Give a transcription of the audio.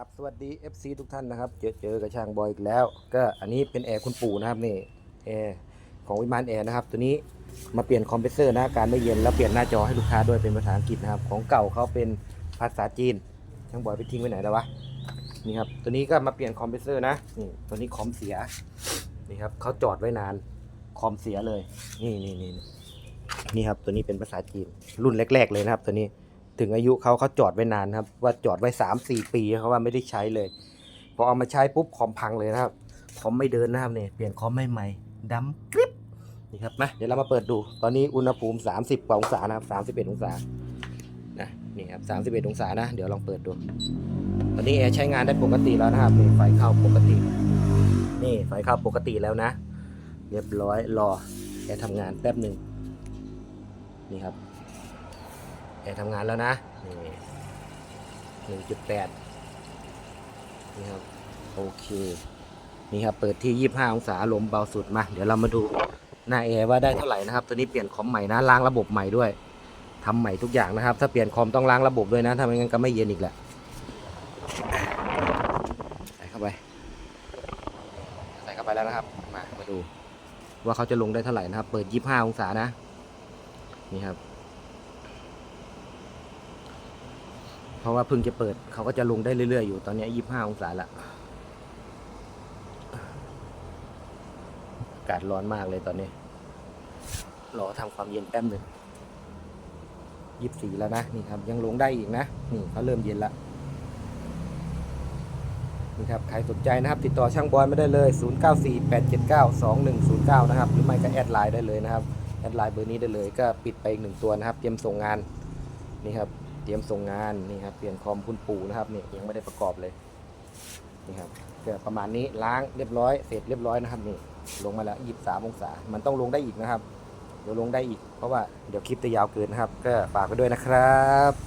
ครับสวัสดี FC ทุกท่านนะครับ เจอเจอกับช่างบอยอีกแล้ว ก็อันนี้เป็นแอร์คุณปู่นะครับนี่แอร์ของวิมานแอร์นะครับ ตัวนี้มาเปลี่ยนคอมเพรสเซอร์นะการไม่เย็นแล้วเปลี่ยนหน้าจอให้ลูกค้าด้วยเป็นภาษาอังกฤษนะครับ ของเก่าเขาเป็นภาษาจีนช่างบอยไปทิ้งไว้ไหนแล้ววะนี่ครับตัวนี้ก็มาเปลี่ยนคอมเพรสเซอร์นะนี่ตัวนี้คอมเสียนี่ครับเขาจอดไว้นานคอมเสียเลย นี่นี่นี่นี่ครับตัวนี้เป็นภาษาจีนรุ่นแรก ๆ เลยนะครับ ตัวนี้ ถึงอายุเขาเขาจอดไว้นานครับ ว่าจอดไว้สามสี่ปีเขาว่าไม่ได้ใช้เลย พอเอามาใช้ปุ๊บคอมพังเลยนะครับคอมไม่เดินนะครับเนี่ยเปลี่ยนคอมใหม่ๆดำกริบนี่ครับมาเดี๋ยวเรามาเปิดดู ตอนนี้อุณหภูมิ 30กว่าองศานะครับ31 องศานะนี่ครับ31 องศานะ เดี๋ยวลองเปิดดู ตอนนี้แอร์ใช้งานได้ปกติแล้วนะครับนี่ไฟเข้าปกติ นี่ไฟเข้าปกติแล้วนะ เรียบร้อยรอแอร์ทำงานแป๊บหนึ่งนี่ครับ แอร์ทำงานแล้วนะนี่หนึ่งจุดแปดนี่ครับโอเคนี่ครับเปิดที่ยี่ห้าองศาลมเบาสุดมา เดี๋ยวเรามาดูหน้าแอร์ว่าได้เท่าไหร่นะครับ ตัวนี้เปลี่ยนคอมใหม่นะล้างระบบใหม่ด้วยทำใหม่ทุกอย่างนะครับ ถ้าเปลี่ยนคอมต้องล้างระบบด้วยนะถ้าไม่งั้นก็ไม่เย็นอีกแหละใส่เข้าไปใส่เข้าไปแล้วนะครับ มามาดู ว่าเขาจะลงได้เท่าไหร่นะครับ เปิดยี่ห้าองศานะ นี่ครับ เพ ราะว่าเพิ่งจะเปิดเขาก็จะลงได้เรื่อยๆอยู่ตอนนี้ยี่ห้าองศาละอากาศร้อนมากเลยตอนนี้ รอทำความเย็นแป๊บหนึ่งยี่สี่แล้วนะนี่ครับ ยังลงได้อีกนะนี่เขาเริ่มเย็นละนี่ครับใครสนใจนะครับ ติดต่อช่างบอยไม่ได้เลย 0948792109 นะครับ หรือไม่ก็แอดไลน์ได้เลยนะครับ แอดไลน์เบอร์นี้ได้เลยก็ปิดไปอีกหนึ่งตัวนะครับ เตรียมส่งงานนี่ครับ เตรียมส่งงานนี่ครับเปลี่ยนคอมคุณปู่นะครับนี่ยังไม่ได้ประกอบเลยนี่ครับก็ประมาณนี้ล้างเรียบร้อยเสร็จเรียบร้อยนะครับนี่ลงมาแล้วยีสามองศา มันต้องลงได้อีกนะครับ เดี๋ยวลงได้อีกเพราะว่าเดี๋ยวคลิปจะยาวเกินนะครับ ก็ฝากไปด้วยนะครับ